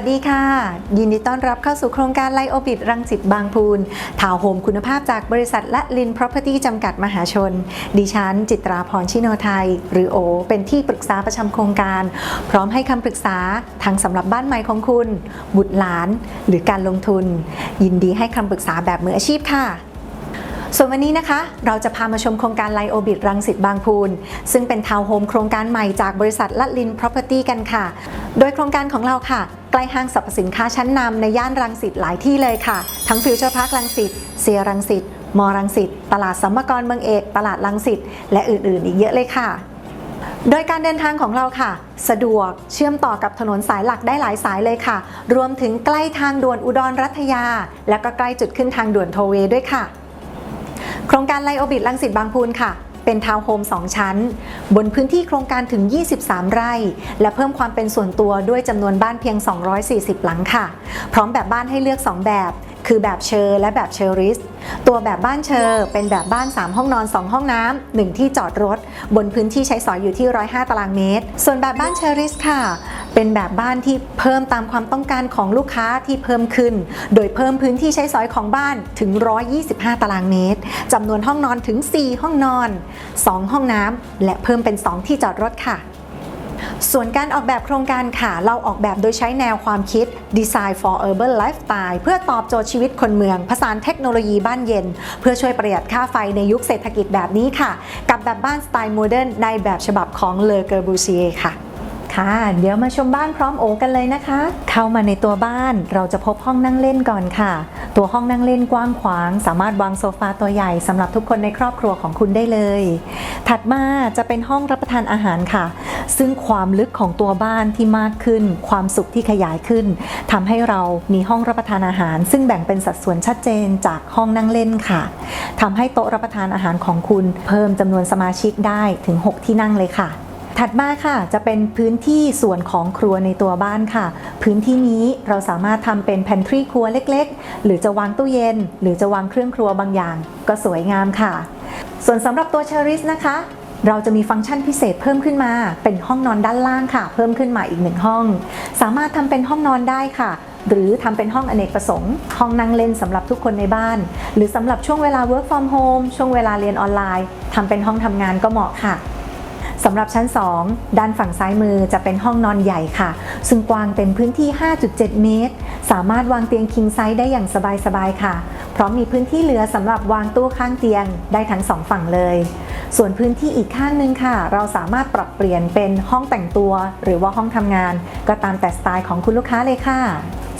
วัสดีค่ะ ยินดีต้อนรับเข้าสู่โครงการไลโอบิดรังสิตบางพูนทาวโฮมคุณภาพจากบริษัทละลิน Property จำกัดมหาชน ดิฉัน จิตราพรชิโนไทย หรือโอ เป็นที่ปรึกษาประจำโครงการ พร้อมให้คำปรึกษาทั้งสำหรับบ้านใหม่ของคุณ บุตรหลาน หรือการลงทุน ยินดีให้คำปรึกษาแบบมืออาชีพค่ะส่วนวันนี้นะคะ เราจะพามาชมโครงการไลโอบิดรังสิตบางพูน ซึ่งเป็นทาวน์โฮมโครงการใหม่จากบริษัทลัดลิน Property กันค่ะ โดยโครงการของเราค่ะ ใกล้ห้างสรรพสินค้าชั้นนำในย่านรังสิตหลายที่เลยค่ะ ทั้งฟิวเจอร์พาร์ครังสิตเซียรังสิตมอรังสิตตลาดสัมมกรเมืองเอก ตลาดรังสิตและอื่นๆ อีกเยอะเลยค่ะ โดยการเดินทางของเราค่ะ สะดวกเชื่อมต่อกับถนนสายหลักได้หลายสายเลยค่ะ รวมถึงใกล้ทางด่วนอุดรรัตยา และก็ใกล้จุดขึ้นทางด่วนโทเวด้วยค่ะ โครงการไลโอบิดลังสิตบางพูนค่ะ เป็นทาวน์โฮม 2 ชั้น บนพื้นที่โครงการถึง 23 ไร่ และเพิ่มความเป็นส่วนตัวด้วยจำนวนบ้านเพียง 240 หลังค่ะ พร้อมแบบบ้านให้เลือก 2 แบบ คือแบบเชอร์และแบบเชอริส ตัวแบบบ้านเชอร์เป็นแบบบ้าน 3 ห้องนอน 2 ห้องน้ำหนึ่งที่จอดรถ บนพื้นที่ใช้สอยอยู่ที่ 105 ตารางเมตร ส่วนแบบบ้านเชอร์ริสค่ะ เป็นแบบบ้านที่เพิ่มตามความต้องการของลูกค้าที่เพิ่มขึ้น โดยเพิ่มพื้นที่ใช้สอยของบ้านถึง 125 ตารางเมตรจำนวนห้องนอนถึง 4 ห้องนอน 2 ห้องน้ำและเพิ่มเป็น 2 ที่จอดรถค่ะส่วนการออกแบบโครงการค่ะ เราออกแบบโดยใช้แนวความคิด Design for Urban Lifestyle เพื่อตอบโจทย์ชีวิตคนเมือง ผสานเทคโนโลยีบ้านเย็น เพื่อช่วยประหยัดค่าไฟในยุคเศรษฐกิจแบบนี้ค่ะ กับแบบบ้านสไตล์โมเดิร์นในแบบฉบับของเลอเกอร์บูซีเอค่ะค่ะเดี๋ยวมาชมบ้านพร้อมโอกันเลยนะคะ เข้ามาในตัวบ้านเราจะพบห้องนั่งเล่นก่อนค่ะ ตัวห้องนั่งเล่นกว้างขวาง สามารถวางโซฟาตัวใหญ่สำหรับทุกคนในครอบครัวของคุณได้เลย ถัดมาจะเป็นห้องรับประทานอาหารค่ะ ซึ่งความลึกของตัวบ้านที่มากขึ้น ความสุขที่ขยายขึ้นทำให้เรามีห้องรับประทานอาหาร ซึ่งแบ่งเป็นสัดส่วนชัดเจนจากห้องนั่งเล่นค่ะทำให้โต๊ะรับประทานอาหารของคุณ เพิ่มจำนวนสมาชิกได้ถึง 6 ที่นั่งเลยค่ะถัดมาค่ะจะเป็นพื้นที่ส่วนของครัวในตัวบ้านค่ะ พื้นที่นี้เราสามารถทำเป็นแพนทรีครัวเล็กๆ หรือจะวางตู้เย็น หรือจะวางเครื่องครัวบางอย่าง ก็สวยงามค่ะ ส่วนสำหรับตัวเชอริสนะคะ เราจะมีฟังก์ชันพิเศษเพิ่มขึ้นมา เป็นห้องนอนด้านล่างค่ะ เพิ่มขึ้นมาอีกหนึ่งห้อง สามารถทำเป็นห้องนอนได้ค่ะ หรือทำเป็นห้องอเนกประสงค์ ห้องนั่งเล่นสำหรับทุกคนในบ้าน หรือสำหรับช่วงเวลา work from home ช่วงเวลาเรียนออนไลน์ทำเป็นห้องทำงานก็เหมาะค่ะสำหรับชั้น 2 ด้านฝั่งซ้ายมือจะเป็นห้องนอนใหญ่ค่ะ ซึ่งกว้างเต็มพื้นที่ 5.7 เมตร สามารถวางเตียงคิงไซส์ได้อย่างสบายๆค่ะ พร้อมมีพื้นที่เหลือสำหรับวางตู้ข้างเตียงได้ทั้งสองฝั่งเลย ส่วนพื้นที่อีกข้างหนึงค่ะ เราสามารถปรับเปลี่ยนเป็นห้องแต่งตัว หรือว่าห้องทำงาน ก็ตามแต่สไตล์ของคุณลูกค้าเลยค่ะ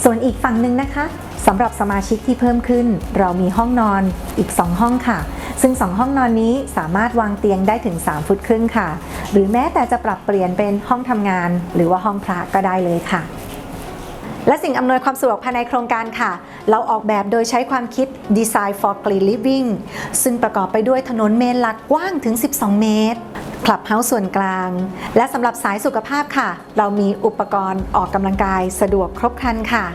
ส่วนอีกฝั่งหนึ่งนะคะสำหรับสมาชิกที่เพิ่มขึ้น เรามีห้องนอนอีก 2 ห้องค่ะ ซึ่ง 2 ห้องนอนนี้สามารถวางเตียงได้ถึง 3 ฟุตครึ่งค่ะ หรือแม้แต่จะปรับเปลี่ยนเป็นห้องทำงาน หรือว่าห้องพระก็ได้เลยค่ะ และสิ่งอำนวยความสะดวกภายในโครงการค่ะ เราออกแบบโดยใช้ความคิด Design for Clean Living ซึ่งประกอบไปด้วยถนนเมนหลักกว้างถึง 12 เมตรคลับเฮาส์ส่วนกลาง และสำหรับสายสุขภาพค่ะ เรามีอุปกรณ์ออกกำลังกายสะดวกครบครันค่ะ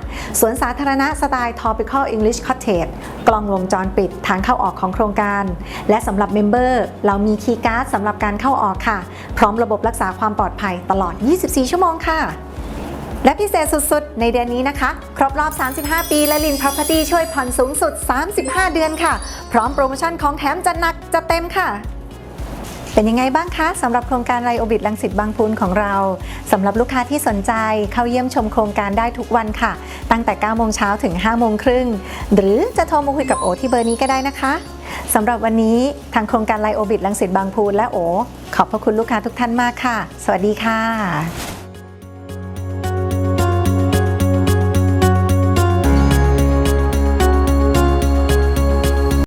สวนสาธารณะสไตล์ Tropical English Cottage กล้องวงจรปิดทางเข้าออกของโครงการ และสำหรับเมมเบอร์เรามีคีย์การ์ดสำหรับการเข้าออกค่ะ พร้อมระบบรักษาความปลอดภัยตลอด 24 ชั่วโมงค่ะ และพิเศษสุดๆ ในเดือนนี้นะคะ ครบรอบ 35 ปีและลิน Property ช่วยผ่อนสูงสุด 35 เดือนค่ะ พร้อมโปรโมชั่นของแถมจัดหนักจัดเต็มค่ะ เป็นยังไงบ้างคะสำหรับโครงการไลโอบิดลังสิตบางพูนของเราสำหรับลูกค้าที่สนใจเข้าเยี่ยมชมโครงการได้ทุกวันค่ะ ตั้งแต่ 9 โมงเช้าถึง 5 โมงครึ่ง หรือจะโทรมาคุยกับโอที่เบอร์นี้ก็ได้นะคะสำหรับวันนี้ทางโครงการไลโอบิดลังสิตบางพูนและโอ ขอบพระคุณลูกค้าทุกท่านมากค่ะ สวัสดีค่ะ